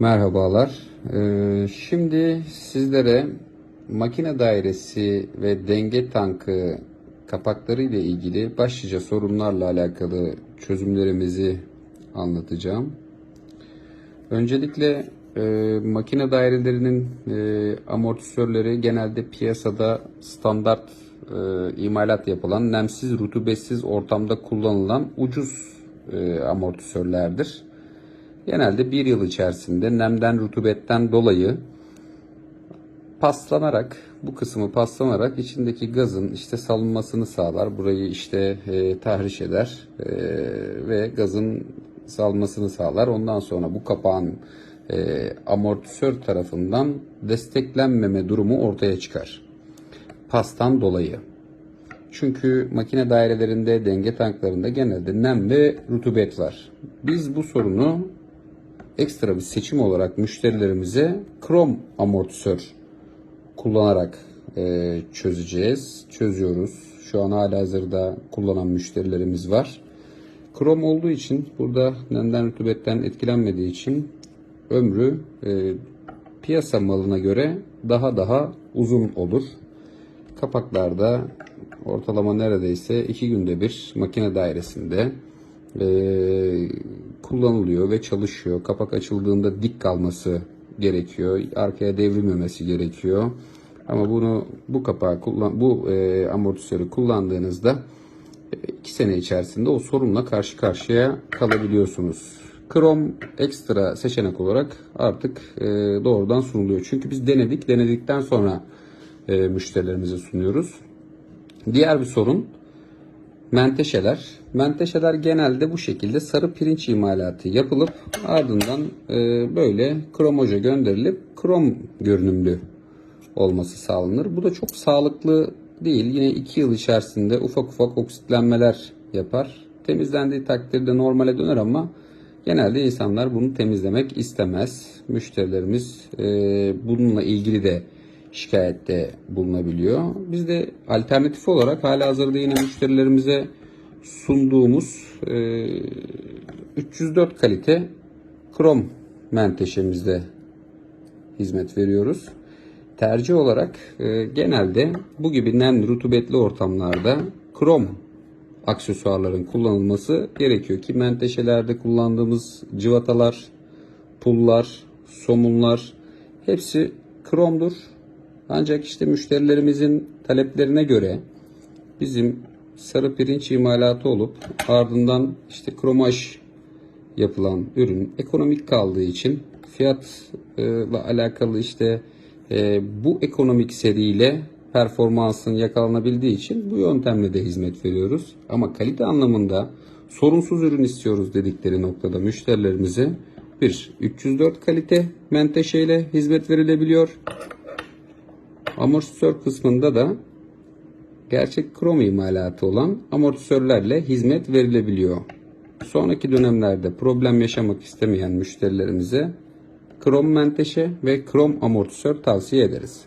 Merhabalar. Ee, şimdi sizlere makine dairesi ve denge tankı kapakları ile ilgili başlıca sorunlarla alakalı çözümlerimizi anlatacağım. Öncelikle e, makine dairelerinin e, amortisörleri genelde piyasada standart e, imalat yapılan nemsiz rutubetsiz ortamda kullanılan ucuz e, amortisörlerdir. Genelde bir yıl içerisinde nemden rutubetten dolayı paslanarak bu kısmı paslanarak içindeki gazın işte salınmasını sağlar. Burayı işte e, tahriş eder e, ve gazın salmasını sağlar. Ondan sonra bu kapağın e, amortisör tarafından desteklenmeme durumu ortaya çıkar. Pastan dolayı. Çünkü makine dairelerinde, denge tanklarında genelde nem ve rutubet var. Biz bu sorunu ekstra bir seçim olarak müşterilerimize krom amortisör kullanarak e, çözeceğiz. Çözüyoruz. Şu an hala hazırda kullanan müşterilerimiz var. Krom olduğu için burada nemden rutubetten etkilenmediği için ömrü e, piyasa malına göre daha daha uzun olur. Kapaklarda ortalama neredeyse iki günde bir makine dairesinde e, kullanılıyor ve çalışıyor. Kapak açıldığında dik kalması gerekiyor. Arkaya devrilmemesi gerekiyor. Ama bunu bu kapağı kullan bu e, amortisörü kullandığınızda e, iki sene içerisinde o sorunla karşı karşıya kalabiliyorsunuz. Krom ekstra seçenek olarak artık e, doğrudan sunuluyor. Çünkü biz denedik. Denedikten sonra e, müşterilerimize sunuyoruz. Diğer bir sorun menteşeler. Menteşeler genelde bu şekilde sarı pirinç imalatı yapılıp ardından e, böyle kromoja gönderilip krom görünümlü olması sağlanır. Bu da çok sağlıklı değil. Yine 2 yıl içerisinde ufak ufak oksitlenmeler yapar. Temizlendiği takdirde normale döner ama genelde insanlar bunu temizlemek istemez. Müşterilerimiz e, bununla ilgili de şikayette bulunabiliyor. Biz de alternatif olarak hala hazırda yine müşterilerimize sunduğumuz e, 304 kalite krom menteşemizde hizmet veriyoruz. Tercih olarak e, genelde bu gibi nem rutubetli ortamlarda krom aksesuarların kullanılması gerekiyor ki menteşelerde kullandığımız cıvatalar, pullar, somunlar hepsi kromdur. Ancak işte müşterilerimizin taleplerine göre bizim sarı pirinç imalatı olup ardından işte kromaj yapılan ürün ekonomik kaldığı için fiyatla alakalı işte e, bu ekonomik seriyle performansın yakalanabildiği için bu yöntemle de hizmet veriyoruz. Ama kalite anlamında sorunsuz ürün istiyoruz dedikleri noktada müşterilerimize bir 304 kalite menteşe ile hizmet verilebiliyor. Amortisör kısmında da gerçek krom imalatı olan amortisörlerle hizmet verilebiliyor. Sonraki dönemlerde problem yaşamak istemeyen müşterilerimize krom menteşe ve krom amortisör tavsiye ederiz.